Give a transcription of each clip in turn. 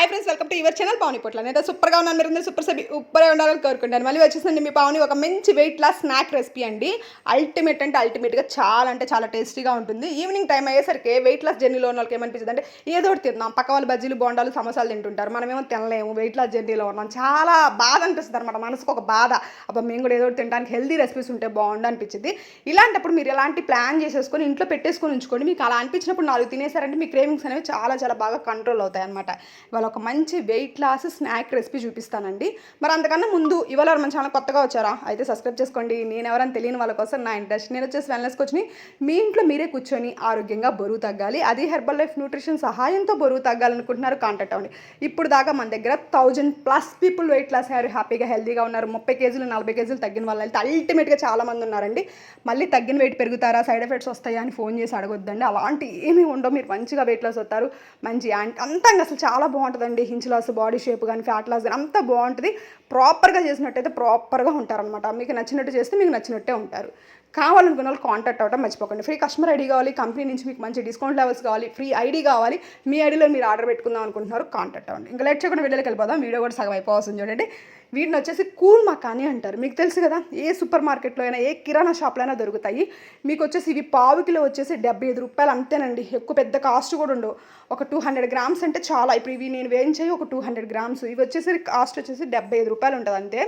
Hi friends welcome to your channel Pavani Potla నేను సూపర్గా ఉన్నాను. మీరు సూపర్ సబి ఉప్పరే ఉండాలని కోరుకుంటాను. మళ్ళీ వచ్చేసండి మీ పావని ఒక మంచి వెయిట్ లాస్ స్నాక్ రెసిపీ అండి. అల్టిమేట్ అంటే అల్టిమేట్గా చాలా అంటే చాలా టేస్టీగా ఉంటుంది. ఈవినింగ్ టైం అయ్యేసరికి వెయిట్ లాస్ జర్నీలో ఉన్న వాళ్ళకి ఏమనిపిస్తుంది అంటే ఏదో ఒకటి తిందాం. పక్క వాళ్ళు బజ్జీలు బోండాలు సమోసాలు తింటుంటారు. మనమేమో తినలేము. వెయిట్ లాస్ జర్నీలో ఉన్నాం. చాలా బాధ అనిపిస్తుంది అనమాట మనసుకు ఒక బాధ. అబ్బా మేము కూడా ఏదో ఒకటి తినడానికి హెల్దీ రెసిపీస్ ఉంటే బాగుండు అనిపించింది ఇలాంటప్పుడు మీరు ఎలాంటి ప్లాన్ చేసేసుకొని ఇంట్లో పెట్టేసుకొని ఉంచుకోండి. మీకు అలా అనిపించినప్పుడు నాలుగు తినేసారంటే మీ క్రేవింగ్స్ అనేవి చాలా చాలా బాగా కంట్రోల్ అవుతాయి అనమాట ఇవాళ ఒక మంచి వెయిట్ లాస్ స్నాక్ రెసిపీ చూపిస్తానండి. మరి అంతకన్నా ముందు ఇవాళ మన ఛానల్ కొత్తగా వచ్చారా? అయితే సబ్స్క్రైబ్ చేసుకోండి. నేను ఎవరైనా తెలియని వాళ్ళ కోసం నా ఇంట్రెస్ట్ నేను వచ్చేసి వెల్నెస్ కోచ్ని మీ ఇంట్లో మీరే కూర్చొని ఆరోగ్యంగా బరువు తగ్గాలి. అది హెర్బల్ లైఫ్ న్యూట్రిషన్ సహాయంతో బరువు తగ్గాలనుకుంటున్నారు కాంటాక్ట్ అవ్వండి. ఇప్పుడు దాకా మన దగ్గర thousand plus people weight loss అయ్యారు. హ్యాపీగా హెల్తీగా ఉన్నారు. ముప్పై కేజీలు నలభై కేజీలు తగ్గిన వాళ్ళు అయితే అల్టిమేట్గా చాలా మంది ఉన్నారండి. మళ్ళీ తగ్గిన వెయిట్ పెరుగుతారా? సైడ్ ఎఫెక్ట్స్ వస్తాయా అని ఫోన్ చేసి అడగొద్దండి. అలాంటి ఏమీ ఉండవు. మీరు మంచిగా వెయిట్ లాస్ అవుతారు మంచి అంతంగా అంతా అసలు చాలా బాగుంటుంది. బాగుంటుందండి. హించ్ లాస్ బాడీ షేప్ కానీ ఫ్యాట్ లాస్ కానీ అంతా బాగుంటుంది. ప్రాపర్గా చేసినట్టయితే ప్రాపర్గా ఉంటారనమాట మీకు నచ్చినట్టు చేస్తే మీకు నచ్చినట్టే ఉంటారు. కావాలనుకున్న వాళ్ళు కాంటాక్ట్ అవ్వడం మర్చిపోకండి. ఫ్రీ కస్టమర్ ఐడి కావాలి కంపెనీ నుంచి మీకు మంచి డిస్కౌంట్ లెవెల్స్ కావాలి ఫ్రీ ఐడి కావాలి మీ ఐడిలో మీరు ఆర్డర్ పెట్టుకుందాం అనుకుంటున్నారు కాంటాక్ట్ అవ్వండి. ఇంకా లేట్ చేయకుండా వీడియోకి వెళ్ళిపోదాం. వీడియో కూడా సగం అయిపోవాల్సింది చూడండి. వీటిని వచ్చేసి కూల్ మకాని అంటారు. మీకు తెలుసు కదా ఏ సూపర్ మార్కెట్లో అయినా ఏ కిరాణా షాప్లో అయినా దొరుకుతాయి. మీకు వచ్చేసి ఇవి పావు కిలో వచ్చేసి డెబ్బై ఐదు రూపాయలు అంతేనండి. ఎక్కువ పెద్ద కాస్ట్ కూడా ఉండవు. ఒక టూ హండ్రెడ్ గ్రామ్స్ అంటే చాలా. ఇప్పుడు ఇవి నేను వేయించాయి ఒక టూ హండ్రెడ్ గ్రామ్స్. ఇవి వచ్చేసి కాస్ట్ వచ్చేసి డెబ్బై ఐదు రూపాయలు ఉంటుంది అంతే.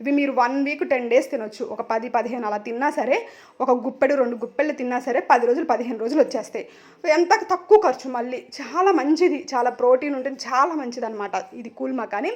ఇవి మీరు వన్ వీక్ టెన్ డేస్ తినొచ్చు. ఒక పది పదిహేను అలా తిన్నా సరే ఒక గుప్పెడు రెండు గుప్పెళ్ళు తిన్నా సరే పది రోజులు పదిహేను రోజులు వచ్చేస్తాయి. ఎంత తక్కువ ఖర్చు మళ్ళీ. చాలా మంచిది. చాలా ప్రోటీన్ ఉంటుంది. చాలా మంచిది అనమాట ఇది కూల్ కానీ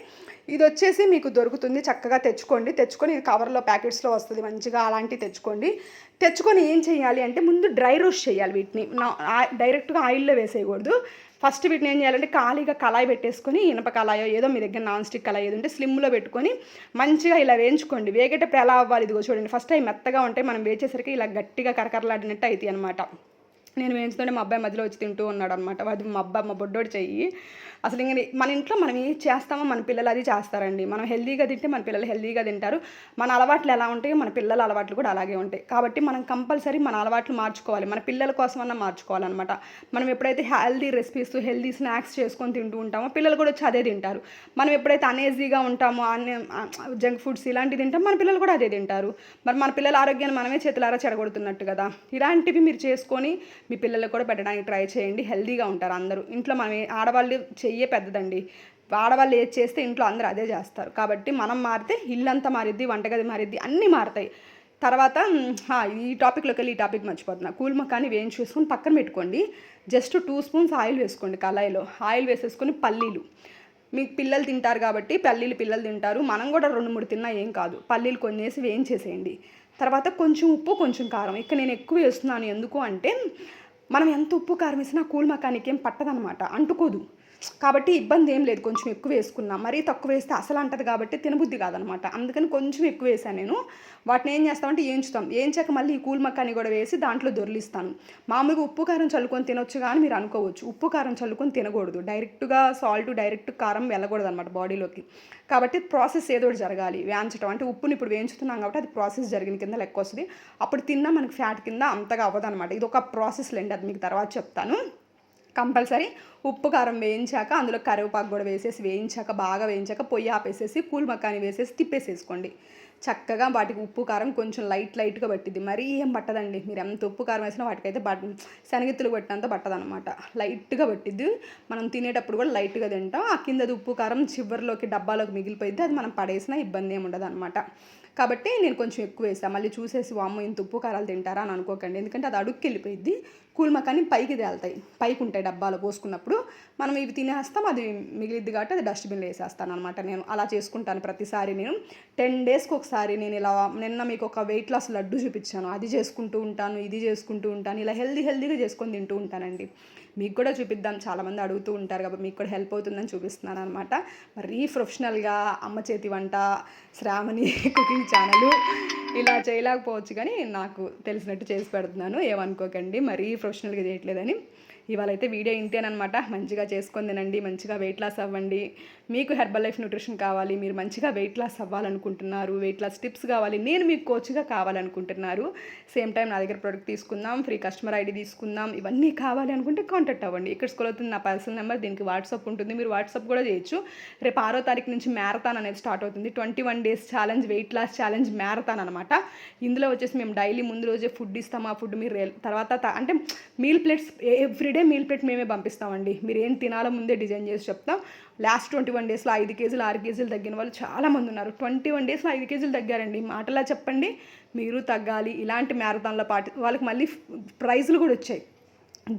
ఇది వచ్చేసి మీకు దొరుకుతుంది చక్కగా తెచ్చుకోండి. తెచ్చుకొని ఇది కవర్లో ప్యాకెట్స్లో వస్తుంది. మంచిగా అలాంటివి తెచ్చుకోండి. తెచ్చుకొని ఏం చేయాలి అంటే ముందు డ్రై రోస్ట్ చేయాలి వీటిని. నా- డైరెక్ట్గా ఆయిల్లో వేసేయకూడదు. ఫస్ట్ వీటిని ఏం చేయాలంటే ఖాళీగా కళాయి పెట్టేసుకొని ఇనప కళాయో ఏదో మీ దగ్గర నాన్ స్టిక్ కళాయి ఏదో ఉంటే స్లిమ్లో పెట్టుకొని మంచిగా ఇలా వేయించుకోండి. వేగేటప్పుడు ఎలా అవ్వాలి? ఇదిగో చూడండి. ఫస్ట్ అవి మెత్తగా ఉంటాయి. మనం వేచేసరికి ఇలా గట్టిగా కరకరలాడినట్టు అవుతాయి అనమాట నేను వేయించుతుంటే మా అబ్బాయి మధ్యలో వచ్చి తింటూ ఉన్నాడు అనమాట అది మా అబ్బాయి మా బొడ్డోడు చెయ్యి. అసలు ఇంక మన ఇంట్లో మనం ఏం చేస్తామో మన పిల్లలు అది చేస్తారండి. మనం హెల్దీగా తింటే మన పిల్లలు హెల్దీగా తింటారు. మన అలవాట్లు ఎలా ఉంటాయో మన పిల్లల అలవాట్లు కూడా అలాగే ఉంటాయి. కాబట్టి మనం కంపల్సరీ మన అలవాట్లు మార్చుకోవాలి. మన పిల్లల కోసం అన్న మార్చుకోవాలన్నమాట. మనం ఎప్పుడైతే హెల్దీ రెసిపీస్ హెల్దీ స్నాక్స్ చేసుకొని తింటూ ఉంటామో పిల్లలు కూడా వచ్చి అదే తింటారు. మనం ఎప్పుడైతే అనేజీగా ఉంటామో అన్ని జంక్ ఫుడ్స్ ఇలాంటివి తింటాం మన పిల్లలు కూడా అదే తింటారు. మరి మన పిల్లల ఆరోగ్యాన్ని మనమే చేతులారా చెడగొడుతున్నట్టు కదా. ఇలాంటివి మీరు చేసుకొని మీ పిల్లలకు కూడా పెట్టడానికి ట్రై చేయండి. హెల్దీగా ఉంటారు అందరూ. ఇంట్లో మనం ఆడవాళ్ళు చెయ్యే పెద్దదండి. ఆడవాళ్ళు ఏది చేస్తే ఇంట్లో అందరూ అదే చేస్తారు. కాబట్టి మనం మారితే ఇల్లంతా మారిద్ది వంటగది మారిద్ది అన్నీ మారుతాయి. తర్వాత ఈ టాపిక్లోకి వెళ్ళి ఈ టాపిక్ మర్చిపోతున్నా. కూల్ మకాని వేయించి చూసుకొని పక్కన పెట్టుకోండి. జస్ట్ టూ స్పూన్స్ ఆయిల్ వేసుకోండి కళాయిలో. ఆయిల్ వేసేసుకొని పల్లీలు. మీకు పిల్లలు తింటారు కాబట్టి పల్లీలు పిల్లలు తింటారు. మనం కూడా రెండు మూడు తిన్నా ఏం కాదు. పల్లీలు కొన్ని వేసి వేయించేసేయండి. తర్వాత కొంచెం ఉప్పు కొంచెం కారం. ఇక్కడ నేను ఎక్కువ వేస్తున్నాను. ఎందుకు అంటే మనం ఎంత ఉప్పు కారం వేసినా కూల్ మకానికి ఏం పట్టదనమాట అంటుకోదు. కాబట్టి ఇబ్బంది ఏం లేదు కొంచెం ఎక్కువ వేసుకున్నా. మరీ తక్కువ వేస్తే అసలు అంటది కాబట్టి తినబుద్ధి కాదనమాట. అందుకని కొంచెం ఎక్కువ వేసాను నేను. వాటిని ఏం చేస్తామంటే ఏంచుతాం. ఏంచాక మళ్ళీ ఈ కూల్ మక్కాని కూడా వేసి దాంట్లో దొరిలిస్తాను. మామూలుగా ఉప్పు కారం చల్లుకొని తినొచ్చు కానీ మీరు అనుకోవచ్చు. ఉప్పు కారం చల్లుకొని తినకూడదు. డైరెక్ట్గా సాల్ట్ డైరెక్ట్ కారం వెళ్ళకూడదు అనమాట బాడీలోకి. కాబట్టి ప్రాసెస్ ఏదో ఒకటి జరగాలి. వేయించడం అంటే ఉప్పుని ఇప్పుడు వేయించుతున్నాం కాబట్టి అది ప్రాసెస్ జరిగిన కింద లెక్క వస్తుంది. అప్పుడు తిన్నా మనకి ఫ్యాట్ కింద అంతగా అవ్వదు అనమాట ఇది ఒక ప్రాసెస్ లేండి అది మీకు తర్వాత చెప్తాను. కంపల్సరీ ఉప్పు కారం వేయించాక అందులో కరివేపాకు కూడా వేసేసి వేయించాక బాగా వేయించాక పొయ్యి ఆపేసేసి కూల్ మక్కాని వేసేసి తిప్పేసేసుకోండి. చక్కగా వాటికి ఉప్పు కారం కొంచెం లైట్ లైట్గా పట్టిద్ది. మరీ ఏం పట్టదండి. మీరు ఎంత ఉప్పు కారం వేసినా వాటికైతే బట్ శనగెత్తులు పట్టినంత పట్టదనమాట లైట్గా పట్టిద్ది. మనం తినేటప్పుడు కూడా లైట్గా తింటాం. ఆ కిందది ఉప్పు కారం చివరిలోకి డబ్బాలోకి మిగిలిపోయింది అది మనం పడేసినా ఇబ్బంది ఏమి ఉండదు అనమాట కాబట్టి నేను కొంచెం ఎక్కువ వేసాను మళ్ళీ చూసేసి వామ్మ ఇంత ఉప్పు కారాలు తింటారా అని అనుకోకండి. ఎందుకంటే అది అడుక్కి వెళ్ళిపోయింది కూల్ కానీ పైకి తేలుతాయి. పైకి ఉంటాయి డబ్బాలో పోసుకున్నప్పుడు. మనం ఇవి తినేస్తాం. అది మిగిలిద్ది కాబట్టి అది డస్ట్బిన్లో వేసేస్తాను అనమాట నేను. అలా చేసుకుంటాను ప్రతిసారి నేను. టెన్ డేస్కి ఒకసారి నేను ఇలా నిన్న మీకు ఒక వెయిట్ లాస్ లడ్డు చూపించాను. అది చేసుకుంటూ ఉంటాను ఇది చేసుకుంటూ ఉంటాను ఇలా హెల్దీ హెల్దీగా చేసుకొని తింటూ ఉంటానండి. మీకు కూడా చూపిద్దాం. చాలామంది అడుగుతూ ఉంటారు కాబట్టి మీకు కూడా హెల్ప్ అవుతుందని చూపిస్తున్నాను అనమాట మరీ ప్రొఫెషనల్గా అమ్మ చేతి వంట శ్రావణి కుకింగ్ ఛానల్ ఇలా చేయలేకపోవచ్చు కానీ నాకు తెలిసినట్టు చేసి పెడుతున్నాను ఏమనుకోకండి మరీ ప్రొఫెషనల్గా చేయట్లేదని. ఇవాళ అయితే వీడియో ఇంతేనమాట మంచిగా చేసుకొని తినండి మంచిగా వెయిట్ లాస్ అవ్వండి. మీకు హెర్బల్ లైఫ్ న్యూట్రిషన్ కావాలి మీరు మంచిగా వెయిట్ లాస్ అవ్వాలనుకుంటున్నారు వెయిట్ లాస్ టిప్స్ కావాలి నేను మీకు కోచ్గా కావాలనుకుంటున్నారు. సేమ్ టైం నా దగ్గర ప్రోడక్ట్ తీసుకుందాం ఫ్రీ కస్టమర్ ఐడి తీసుకుందాం ఇవన్నీ కావాలి అనుకుంటే కాంటాక్ట్ అవ్వండి. ఇక్కడ స్కూల్ అవుతుంది నా పర్సనల్ నెంబర్ దీనికి వాట్సాప్ ఉంటుంది మీరు వాట్సాప్ కూడా చేయొచ్చు. రేపు ఆరో తారీఖు నుంచి మ్యారథాన్ అనేది స్టార్ట్ అవుతుంది. Twenty one days challenge weight loss challenge marathon అనమాట ఇందులో వచ్చేసి మేము డైలీ ముందు రోజే ఫుడ్ ఇస్తాం. ఆ ఫుడ్ మీరు తర్వాత అంటే meal plates everyday meal plate మేమే పంపిస్తామండి. మీరు ఏం తినాలో ముందే డిజైన్ చేసి చెప్తాం. లాస్ట్ ట్వంటీ వన్ డేస్లో ఐదు కేజీలు ఆరు కేజీలు తగ్గిన వాళ్ళు చాలామంది ఉన్నారు. ట్వంటీ వన్ డేస్లో ఐదు కేజీలు తగ్గారండి. మాటలా చెప్పండి మీరు తగ్గాలి. ఇలాంటి మ్యారథాన్లో పాటి వాళ్ళకి మళ్ళీ ప్రైజులు కూడా వచ్చాయి.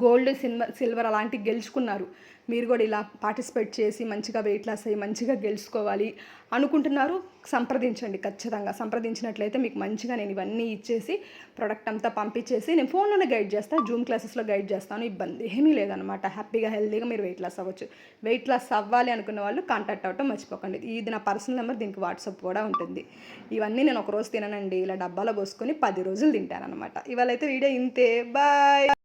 గోల్డ్ సిల్వర్ సిల్వర్ అలాంటివి గెలుచుకున్నారు. మీరు కూడా ఇలా పార్టిసిపేట్ చేసి మంచిగా వెయిట్ లాస్ అయ్యి మంచిగా గెలుచుకోవాలి అనుకుంటున్నారు సంప్రదించండి ఖచ్చితంగా. సంప్రదించినట్లయితే మీకు మంచిగా నేను ఇవన్నీ ఇచ్చేసి ప్రోడక్ట్ అంతా పంపించేసి నేను ఫోన్లోనే గైడ్ చేస్తాను జూమ్ క్లాసెస్లో గైడ్ చేస్తాను ఇబ్బంది ఏమీ లేదనమాట హ్యాపీగా హెల్తీగా మీరు వెయిట్ లాస్ అవ్వచ్చు. వెయిట్ లాస్ అవ్వాలి అనుకున్న వాళ్ళు కాంటాక్ట్ అవ్వటం మర్చిపోకండి. ఇది నా పర్సనల్ నెంబర్ దీనికి వాట్సాప్ కూడా ఉంటుంది. ఇవన్నీ నేను ఒక రోజు తిననండి. ఇలా డబ్బాలో పోసుకొని పది రోజులు తింటాను అనమాట ఇవాళ అయితే వీడియో ఇంతే. బాయ్